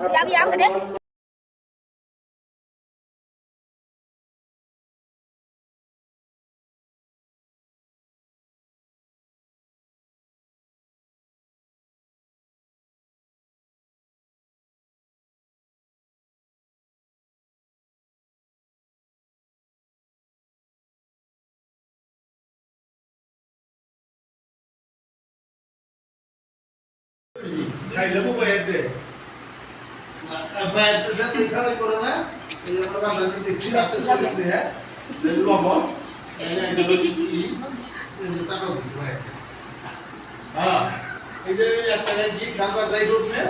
Ja, wie auch das? Kaya lang mo? হ্যাঁ লবণ এই যে টাকা দিতে হয় হ্যাঁ এই যে একটা কি খাবার দাই করছে